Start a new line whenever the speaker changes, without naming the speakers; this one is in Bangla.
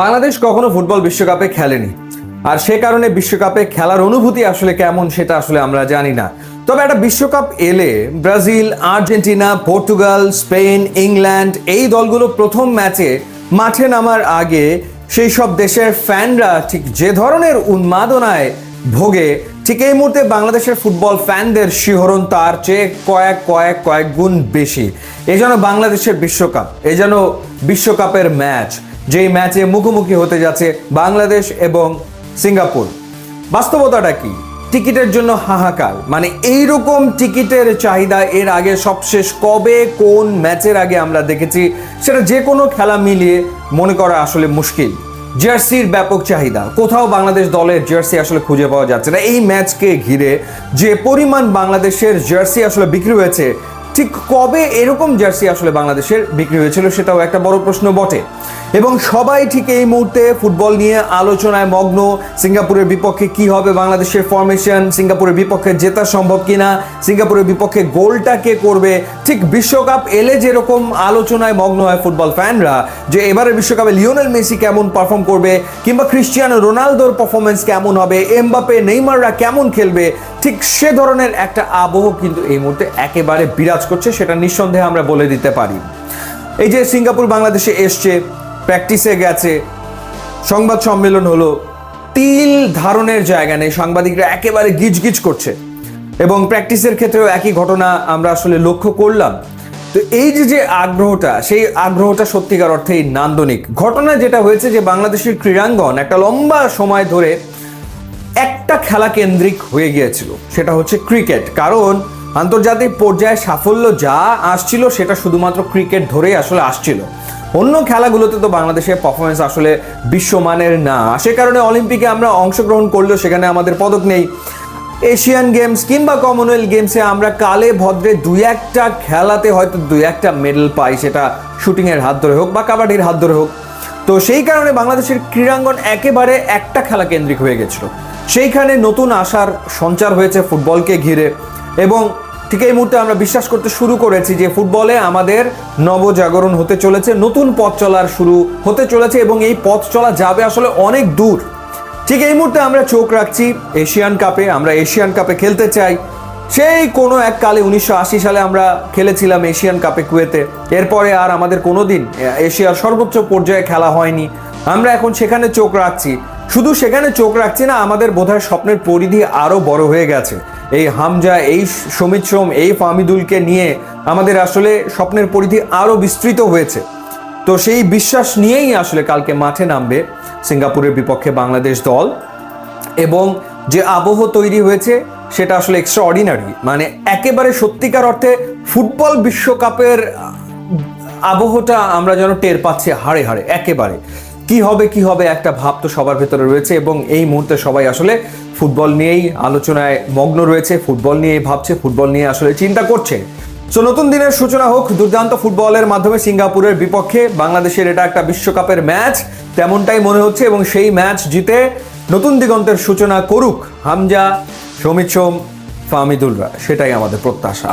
বাংলাদেশ কখনো ফুটবল বিশ্বকাপে খেলেনি। আর সে কারণে বিশ্বকাপে খেলার অনুভূতি আসলে কেমন সেটা আসলে আমরা জানি না। তবে একটা বিশ্বকাপ এলে Brazil, Argentina, Portugal, Spain, England এই দলগুলো প্রথম ম্যাচে মাঠে নামার আগে সেই সব দেশের ফ্যানরা ঠিক যে ধরনের উন্মাদনায় ভোগে, ঠিক এই মুহূর্তে বাংলাদেশের ফুটবল ফ্যানদের শিহরণ তার চেয়ে কয়েক কয়েক কয়েক গুণ বেশি। এই যেন বাংলাদেশের বিশ্বকাপ এই যেন বিশ্বকাপের ম্যাচ। যেই ম্যাচে মুখোমুখি হতে যাচ্ছে বাংলাদেশ এবং সিঙ্গাপুর। বাস্তবতাটা কি? টিকিটের জন্য হাহাকার। মানে এইরকম টিকিটের চাহিদা এর আগে সবশেষ কবে, কোন ম্যাচের আগে আমরা দেখেছি, সেটা যে কোনো খেলা মিলিয়ে মনে করা আসলে মুশকিল। জার্সির ব্যাপক চাহিদা। কোথাও বাংলাদেশ দলের জার্সি আসলে খুঁজে পাওয়া যাচ্ছে না। এই ম্যাচকে ঘিরে যে পরিমাণ বাংলাদেশের জার্সি আসলে বিক্রি হয়েছে, ঠিক কবে এরকম জার্সি আসলে বাংলাদেশের বিক্রি হয়েছিল সেটাও একটা বড় প্রশ্ন বটে। এবং সবাই ঠিক এই মুহূর্তে ফুটবল নিয়ে আলোচনায় মগ্ন। সিঙ্গাপুরের বিপক্ষে কি হবে? বাংলাদেশের ফরমেশন সিঙ্গাপুরের বিপক্ষে জেতা সম্ভব কিনা? সিঙ্গাপুরের বিপক্ষে গোলটা কে করবে? ঠিক বিশ্বকাপ এলে যেরকম আলোচনায় মগ্ন হয় ফুটবল ফ্যানরা, যে এবারের বিশ্বকাপে লিওনেল মেসি কেমন পারফর্ম করবে কিংবা ক্রিশ্চিয়ানো রোনালদোর পারফরমেন্স কেমন হবে? এমবাপে নেইমাররা কেমন খেলবে? ঠিক সে ধরনের একটা আবহ কিন্তু এই মুহূর্তে একেবারে বিরাজ করছে, সেটা নিঃসন্দেহে আমরা বলে দিতে পারি। এই যে সিঙ্গাপুর বাংলাদেশে এসছে প্র্যাকটিসে গেছে। সংবাদ সম্মেলন হলো। তিল ধারণের জায়গা নেই। সাংবাদিকরা একেবারে গিজগিজ করছে। এবং প্র্যাকটিসের ক্ষেত্রেও একই ঘটনা আমরা আসলে লক্ষ্য করলাম। তো এই যে যে আগ্রহটা, সেই আগ্রহটা সত্যিকার অর্থেই নান্দনিক। ঘটনা যেটা হয়েছে যে, বাংলাদেশের ক্রীড়াঙ্গন একটা লম্বা সময় ধরে একটা খেলা কেন্দ্রিক হয়ে গিয়েছিল। সেটা হচ্ছে ক্রিকেট। কারণ আন্তর্জাতিক পর্যায়ে সাফল্য যা আসছিল, সেটা শুধুমাত্র ক্রিকেট ধরেই আসলে আসছিল। অন্য খেলাগুলোতে তো বাংলাদেশের পারফরমেন্স আসলে বিশ্বমানের না। সে কারণে অলিম্পিকে আমরা অংশগ্রহণ করলেও সেখানে আমাদের পদক নেই। এশিয়ান গেমস কিংবা কমনওয়েলথ গেমসে আমরা কালে ভদ্রে দুই একটা খেলাতে হয়তো দুই একটা মেডেল পাই, সেটা শুটিংয়ের হাত ধরে হোক বা কাবাডির হাত ধরে হোক। তো সেই কারণে বাংলাদেশের ক্রীড়াঙ্গন একেবারে একটা খেলা কেন্দ্রিক হয়ে গেছিল। সেইখানে নতুন আশার সঞ্চার হয়েছে ফুটবলকে ঘিরে এবং ঠিক এই মুহূর্তে আমরা বিশ্বাস করতে শুরু করেছি যে ফুটবলে আমাদের নবজাগরণ হতে চলেছে, নতুন পথ চলার শুরু হতে চলেছে এবং এই পথ চলা যাবে আসলে অনেক দূর। ঠিক এই মুহূর্তে আমরা চোখ রাখছি এশিয়ান কাপে, আমরা এশিয়ান কাপে খেলতে চাই। সেই কোনো এক কালে উনিশশো আশি সালে আমরা খেলেছিলাম এশিয়ান কাপে কুয়েতে। এরপরে আর আমাদের কোনো দিন এশিয়ার সর্বোচ্চ পর্যায়ে খেলা হয়নি। আমরা এখন সেখানে চোখ রাখছি। শুধু সেখানে চোখ রাখছি না, আমাদের বোধহয় স্বপ্নের পরিধি আরও বড় হয়ে গেছে। এই হামজা, এই সমিত সোম এই ফামিদুলকে নিয়ে আমাদের আসলে স্বপ্নের পরিধি আরও বিস্তৃত হয়েছে। তো সেই বিশ্বাস নিয়েই আসলে কালকে মাঠে নামবে সিঙ্গাপুরের বিপক্ষে বাংলাদেশ দল। এবং যে আবহ তৈরি হয়েছে, সেটা আসলে এক্সট্রা অর্ডিনারি মানে একেবারে সত্যিকার অর্থে ফুটবল বিশ্বকাপের আবহটা আমরা যেন টের পাচ্ছি হাড়ে হাড়ে, একেবারে। কি হবে কি হবে, একটা ভাব তো সবার ভেতরে রয়েছে এবং এই মুহূর্তে সবাই আসলে ফুটবল নিয়েই আলোচনায় মগ্ন রয়েছে, ফুটবল নিয়েই ভাবছে, ফুটবল নিয়ে আসলে চিন্তা করছে। সো নতুন দিনের সূচনা হোক, দুর্দান্ত ফুটবলের মাধ্যমে সিঙ্গাপুরের বিপক্ষে বাংলাদেশের এটা একটা বিশ্বকাপের ম্যাচ, তেমনটাই মনে হচ্ছে এবং সেই ম্যাচ জিতে নতুন দিগন্তের সূচনা করুক হামজা, সমিত সোম ফামিদুলরা সেটাই আমাদের প্রত্যাশা।